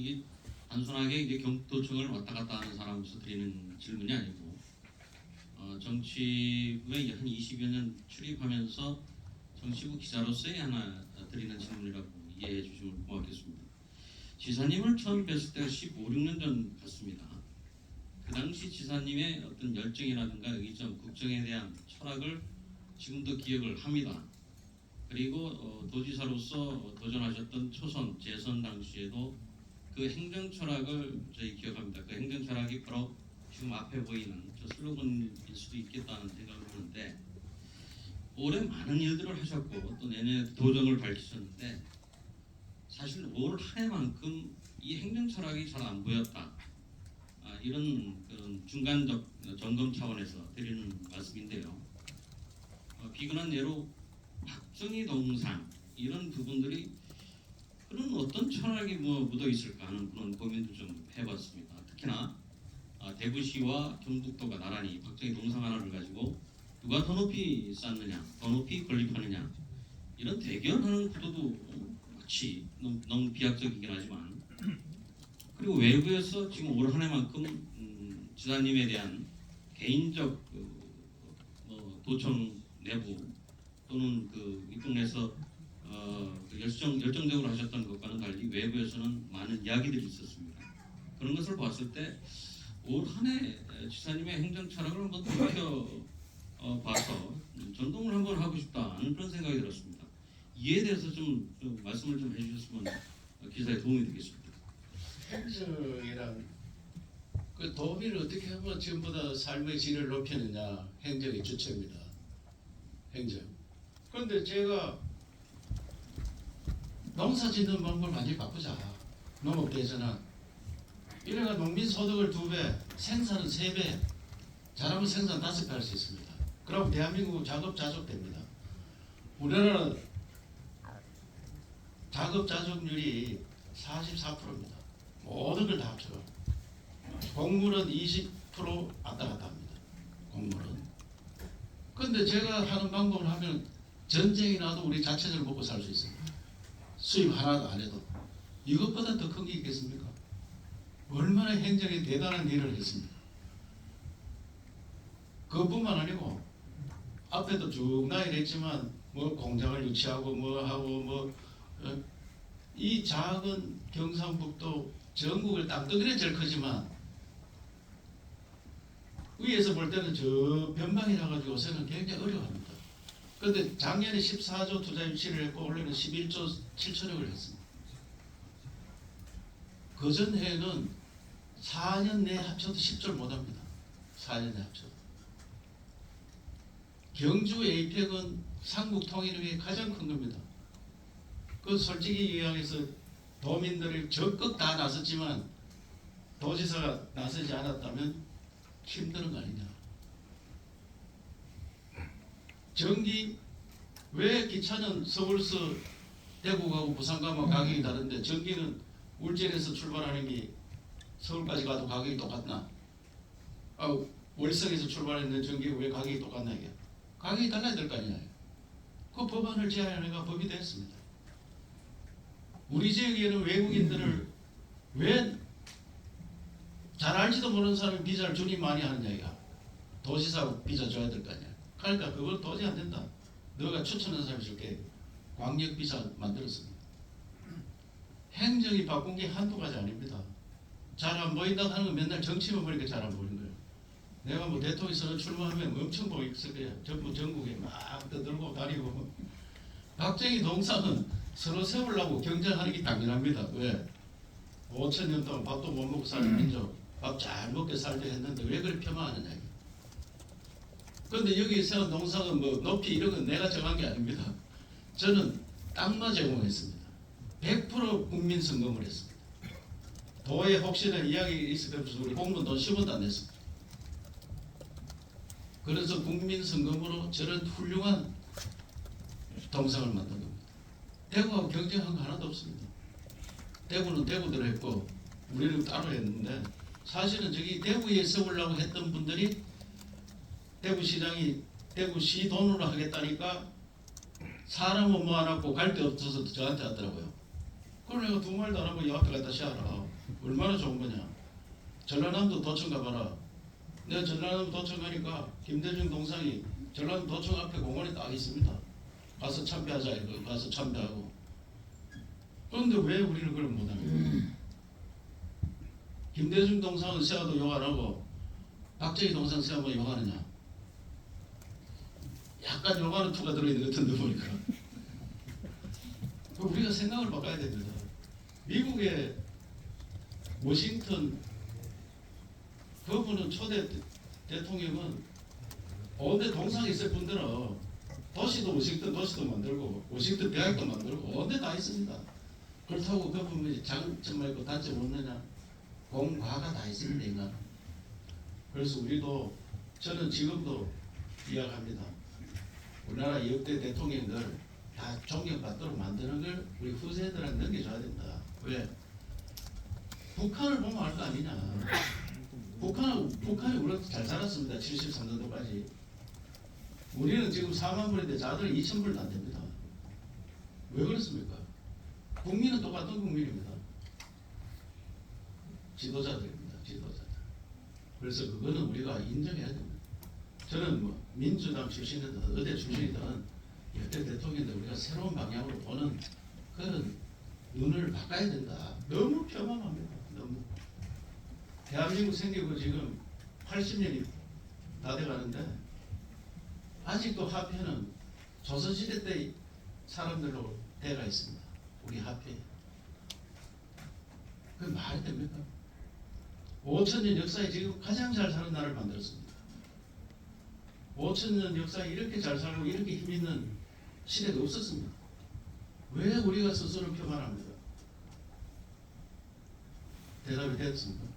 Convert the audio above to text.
이게 단순하게 이제 경도청을 왔다 갔다 하는 사람으로서 드리는 질문이 아니고 어, 정치부에 한 20여 년 출입하면서 정치부 기자로서의 하나 드리는 질문이라고 이해해 주시면 고맙겠습니다. 지사님을 처음 뵀을 때가 15, 16년 전 같습니다. 그 당시 지사님의 어떤 열정이라든가 좀 국정에 대한 철학을 지금도 기억을 합니다. 그리고 어, 도지사로서 도전하셨던 초선 재선 당시에도 그 행정 철학을 저희 기억합니다. 그 행정 철학이 바로 지금 앞에 보이는 저 슬로건일 수도 있겠다는 생각을 하는데 올해 많은 일들을 하셨고 또 내년에 도전을 밝히셨는데 사실 올 한 해만큼 이 행정 철학이 잘 안 보였다. 아, 이런 그런 중간적 점검 차원에서 드리는 말씀인데요. 어, 비근한 예로 박정희 동상 이런 부분들이 그런 어떤 철학이 뭐 묻어 있을까 하는 그런 고민도 좀 해봤습니다. 특히나 아, 대구시와 경북도가 나란히 박정희 동상 하나를 가지고 누가 더 높이 쌓느냐, 더 높이 건립하느냐 이런 대결하는 구도도 마치 너무, 너무 비약적이긴 하지만 그리고 외부에서 지금 올 한 해만큼 음, 지사님에 대한 개인적 그, 뭐 도청 내부 또는 그 이동에서 어, 그 열정 열정적으로 하셨던 것과는 달리 외부에서는 많은 이야기들이 있었습니다. 그런 것을 봤을 때 올 한 해 지사님의 행정 철학을 한번 돌이켜 어, 봐서 음, 전동을 한번 하고 싶다는 그런 생각이 들었습니다. 이에 대해서 좀, 좀 말씀을 좀 해주셨으면 어, 기사에 도움이 되겠습니다. 행정이란 그 도민을 어떻게 하면 전보다 삶의 질을 높이느냐 행정의 주체입니다. 행정. 그런데 제가 농사 짓는 방법을 많이 바꾸자. 농업 대전환. 이래가 농민 소득을 두 배, 생산은 세 배, 잘하면 생산 다섯 배 할 수 있습니다. 그럼 대한민국은 자급자족됩니다. 우리나라는 자급자족률이 44%입니다. 모든 걸 다 합쳐가. 공물은 20% 왔다 갔다 합니다. 공물은. 근데 제가 하는 방법을 하면 전쟁이 나도 우리 자체적으로 먹고 살 수 있습니다. 수입 하나도 안 해도. 이것보다 더 큰 게 있겠습니까? 얼마나 행정에 대단한 일을 했습니까? 그것뿐만 아니고 앞에도 쭉 나열했지만 뭐 공장을 유치하고 뭐 하고 뭐 어, 이 작은 경상북도 전국을 땅덩이는 제일 크지만 위에서 볼 때는 저 변방이라 가지고 요새는 굉장히 어려워합니다. 그런데 작년에 14조 투자 유치를 했고 올해는 11조 7천억을 했습니다. 그 전 해에는 4년 내에 합쳐도 10조를 못합니다. 4년 내에 합쳐도. 경주 에이펙은 삼국 통일을 위해 가장 큰 겁니다. 그 솔직히 이야기해서 도민들이 적극 다 나섰지만 도지사가 나서지 않았다면 힘드는 거 아니냐. 전기 왜 기차는 서울서 대구 가고 부산 가면 가격이 다른데 전기는 울진에서 출발하는 게 서울까지 가도 가격이 똑같나? 아, 월성에서 출발했는데 전기가 왜 가격이 똑같나 이게? 가격이 달라야 될 거 아니냐. 그 법안을 제안해가 법이 됐습니다. 우리 지역에는 외국인들을 왜 잘 알지도 모르는 사람이 비자를 주니 많이 하는 얘기야. 도시사 비자 줘야 될 거 아니야. 그러니까 그걸 도저히 안 된다. 너가 추천한 사람이 줄게. 광역 비자 만들었습니다. 행정이 바꾼 게 한두 가지 아닙니다. 잘 안 보인다 하는 건 맨날 정치만 보니까 잘 안 보이는 거예요. 내가 뭐 대통령 선거 출마하면 엄청 보였을 거예요. 전부 전국에 막 떠들고 다니고. 박정희 동상은 서로 세우려고 경쟁하는 게 당연합니다. 왜? 5천 년 동안 밥도 못 먹고 사는 민족, 밥 잘 먹게 살려 했는데 왜 그렇게 폄하하느냐. 그런데 여기 세운 동상은 뭐 높이 이런 건 내가 정한 게 아닙니다. 저는 땅만 제공했습니다. 100% 국민 성금을 했습니다. 도에 혹시나 이야기 해서 우리 공무원 돈 10원도 안 냈습니다. 그래서 국민 성금으로 저런 훌륭한 동상을 만든 겁니다. 대구하고 경쟁한 거 하나도 없습니다. 대구는 대구대로 했고 우리는 따로 했는데 사실은 저기 대구에 세우려고 했던 분들이 대구시장이 대구시 돈으로 하겠다니까 사람은 모아놨고 갈 데 없어서 저한테 하더라고요. 그걸 내가 두 마리도 안 하고 이 앞에 갖다 씌워라. 얼마나 좋은 거냐. 전라남도 도청 가봐라. 내가 전라남도 도청 가니까 김대중 동상이 전라남도 도청 앞에 공원에 딱 있습니다. 가서 참배하자 이거 가서 참배하고. 그런데 왜 우리는 그걸 못하냐? 김대중 동상은 세워도 욕 안 하고 박정희 동상 세우면 욕하느냐? 약간 욕하는 투가 들어있는 것 같은데 보니까. 그 우리가 생각을 바꿔야 됩니다. 미국의 워싱턴 그분은 초대 대- 대통령은 온데 동상이 있을 뿐더러 도시도 워싱턴 도시도 만들고 워싱턴 대학도 만들고 온데 다 있습니다. 그렇다고 그분이 장점만 있고 단점 없느냐? 공과가 다 있습니다 인간. 그래서 우리도 저는 지금도 이야기합니다. 우리나라 역대 대통령들 다 존경받도록 만드는 걸 우리 후세들한테 넘겨줘야 된다. 왜? 북한을 보면 알 거 아니냐. 북한은, 북한이 우리가 잘 살았습니다. 73년도까지. 우리는 지금 4만 불인데 자들은 2천 불도 안 됩니다. 왜 그렇습니까? 국민은 똑같은 국민입니다. 지도자들입니다. 지도자들. 그래서 그거는 우리가 인정해야 됩니다. 저는 뭐 민주당 출신이든 어디 출신이든 역대 대통령들 우리가 새로운 방향으로 보는 그런 눈을 바꿔야 된다. 너무 표방합니다. 너무. 대한민국 생기고 지금 80년이 다 돼가는데 아직도 화폐는 조선시대 때 사람들로 돼가 있습니다. 우리 화폐. 그 말이 됩니까? 5천년 역사에 지금 가장 잘 사는 나라를 만들었습니다. 5천년 역사에 이렇게 잘 살고 이렇게 힘 있는 시대가 없었습니다. 왜 우리가 스스로 표현합니다? 대답이 됐습니다.